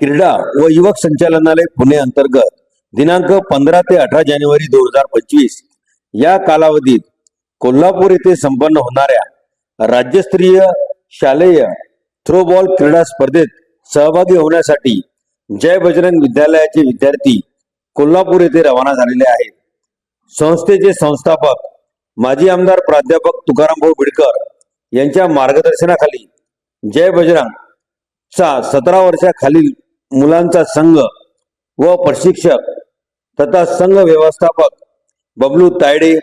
क्रीडा व युवक संचालनालय पुणे अंतर्गत दिनांक पंधरा ते अठरा जानेवारी दोन हजार पंचवीस या कालावधीत कोल्हापूर येथे संपन्न होणाऱ्या राज्यस्तरीय शालेय थ्रोबॉल क्रीडा स्पर्धेत सहभागी होण्यासाठी जय बजरंग विद्यालयाचे विद्यार्थी कोल्हापूर येथे रवाना झालेले आहेत. संस्थेचे संस्थापक माजी आमदार प्राध्यापक तुकारामभाऊ बिडकर यांच्या मार्गदर्शनाखाली जय बजरंग चा सतरा वर्षाखालील मुलांचा संघ व प्रशिक्षक तथा संघ व्यवस्थापक बबलू तायडे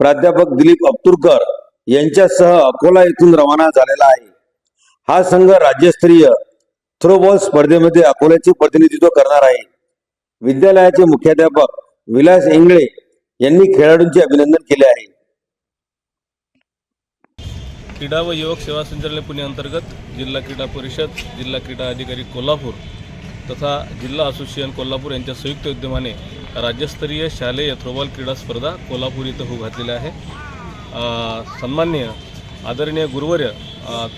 प्राध्यापक दिलीप अब्तुरकर यांच्यासह अकोला येथून रवाना झालेला आहे. हा संघ राज्यस्तरीय थ्रोबॉल स्पर्धेमध्ये अकोल्याचे प्रतिनिधित्व करणार आहे. विद्यालयाचे मुख्याध्यापक विलास इंगळे यांनी खेळाडूंचे अभिनंदन केले आहे. क्रीडा व युवक सेवा संचालय पुणे अंतर्गत जिल्हा क्रीडा परिषद जिल्हा क्रीडा अधिकारी कोल्हापूर तथा जिल्हा असोसिएशन कोल्हापूर यांच्या संयुक्त उद्यमाने राज्यस्तरीय शालेय थ्रोबॉल क्रीडा स्पर्धा कोल्हापूर इथं होऊ घातलेल्या आहे. सन्मान्य आदरणीय गुरुवर्य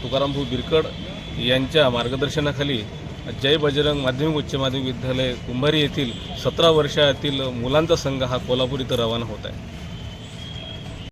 तुकारामभाऊ बिरकड यांच्या मार्गदर्शनाखाली जय बजरंग माध्यमिक उच्च माध्यमिक विद्यालय कुंभारी येथील सतरा वर्षातील मुलांचा संघ हा कोल्हापूर इथं रवाना होत आहे.